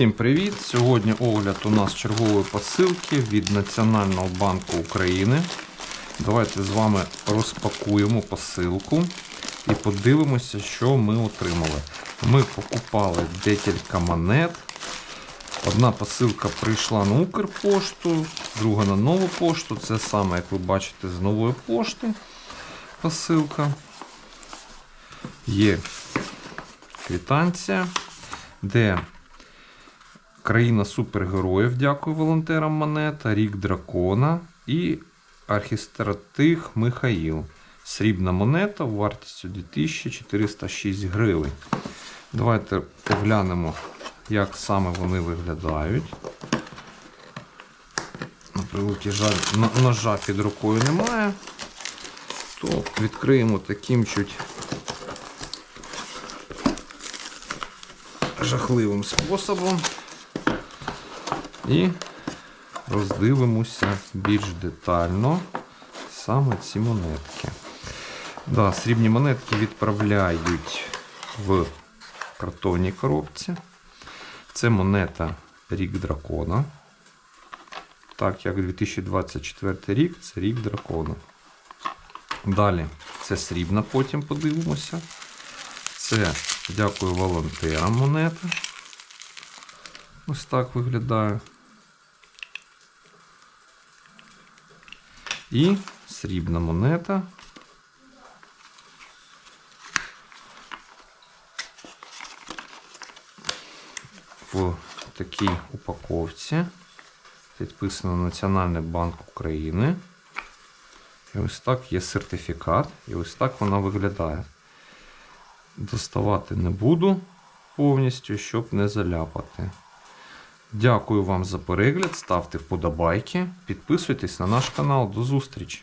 Всім привіт! Сьогодні огляд у нас чергової посилки від Національного банку України. Давайте з вами розпакуємо посилку і подивимося, що ми отримали. Ми покупали декілька монет. Одна посилка прийшла на Укрпошту, друга на нову пошту. Це саме, як ви бачите, з нової пошти посилка. Є квитанція, де країна супергероїв, дякую волонтерам монета, рік дракона і архістратих Михаїл. Срібна монета вартістю 2406 гривень. Давайте поглянемо, як саме вони виглядають. На жаль, ножа під рукою немає. То відкриємо таким чуть жахливим способом. І роздивимося більш детально саме ці монетки. Да, срібні монетки відправляють в картонній коробці. Це монета рік дракона. Так як 2024 рік це рік дракона. Далі це срібна, потім подивимося. Це дякую волонтерам монета. Ось так виглядає. І срібна монета. В такій упаковці. Підписано Національний банк України. І ось так є сертифікат. І ось так вона виглядає. Доставати не буду повністю, щоб не заляпати. Дякую вам за перегляд. Ставте вподобайки, підписуйтесь на наш канал. До зустрічі!